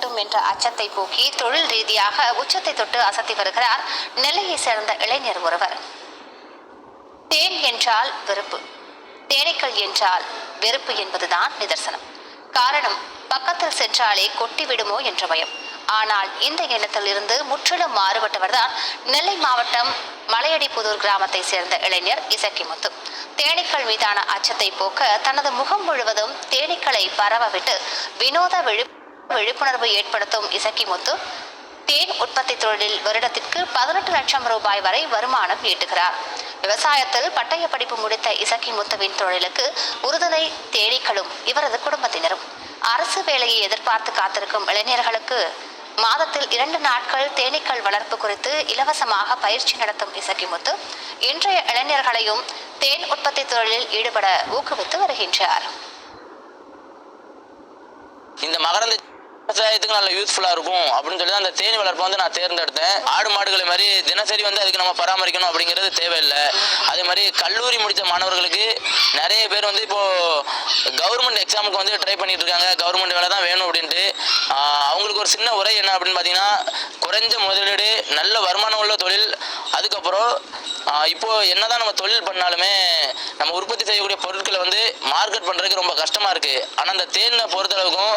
கட்டும் என்ற அச்சத்தை போக்கி தொழில் ரீதியாக உச்சத்தை தொட்டு அசத்தி வருகிறார் நெல்லையை சேர்ந்த இளைஞர் ஒருவர். தேன் என்றால் வெறுப்பு. தேனீக்கள் என்றால் வெறுப்பு என்பதுதான் நிதர்சனம். காரணம் பக்கத்தில் சென்றாலே கொட்டிவிடுமோ என்ற பயம். ஆனால் இந்த எண்ணத்தில் இருந்து முற்றிலும் மாறுபட்டவர்தான் நெல்லை மாவட்டம் மலையடிப்புதூர் கிராமத்தை சேர்ந்த இளைஞர் இசக்கிமுத்து தேனீக்கள் மீதான அச்சத்தை போக்க தனது முகம் முழுவதும் தேனீக்களை பரவவிட்டு வினோத விழி விழிப்புணர்வு ஏற்படுத்தும் இசக்கிமுத்து தேன் உற்பத்தி தொழிலில் வருடத்திற்கு பதினெட்டு லட்சம் ரூபாய் வரை வருமானம் ஈட்டுகிறார். விவசாயத்தில் பட்டய படிப்பு முடித்த இசக்கி முத்துவின் தொழிலுக்கு உறுதுணை தேனீக்களும் இவரது குடும்பத்தினரும். அரசு வேலையை எதிர்பார்த்து காத்திருக்கும் இளைஞர்களுக்கு மாதத்தில் இரண்டு நாட்கள் தேனீக்கள் வளர்ப்பு குறித்து இலவசமாக பயிற்சி நடத்தும் இசக்கிமுத்து இன்றைய இளைஞர்களையும் தேன் உற்பத்தி தொழிலில் ஈடுபட ஊக்குவித்து வருகின்றார். இந்த மகரந்த விவசாயத்துக்கு நல்ல யூஸ்ஃபுல்லாக இருக்கும் அப்படின்னு சொல்லி தான் அந்த தேனி வளர்ப்பை வந்து நான் தேர்ந்தெடுத்தேன். ஆடு மாடுகளை மாதிரி தினசரி வந்து அதுக்கு நம்ம பராமரிக்கணும் அப்படிங்கிறது தேவையில்லை. அதே மாதிரி கல்லூரி முடித்த மாணவர்களுக்கு நிறைய பேர் வந்து இப்போது கவர்மெண்ட் எக்ஸாமுக்கு வந்து ட்ரை பண்ணிட்டு இருக்காங்க. கவர்மெண்ட் வேலை தான் வேணும் அப்படின்ட்டு. அவங்களுக்கு ஒரு சின்ன உரை என்ன அப்படின்னு பார்த்தீங்கன்னா குறைஞ்ச முதலீடு நல்ல வருமானம் உள்ள தொழில் அதுக்கப்புறம் இப்போது இப்போ என்னதான் நம்ம தொழில் பண்ணாலுமே நம்ம உற்பத்தி செய்யக்கூடிய பொருட்களை வந்து மார்க்கெட் பண்ணுறதுக்கு ரொம்ப கஷ்டமாக இருக்குது ஆனால் அந்த தேனை பொறுத்தளவுக்கும்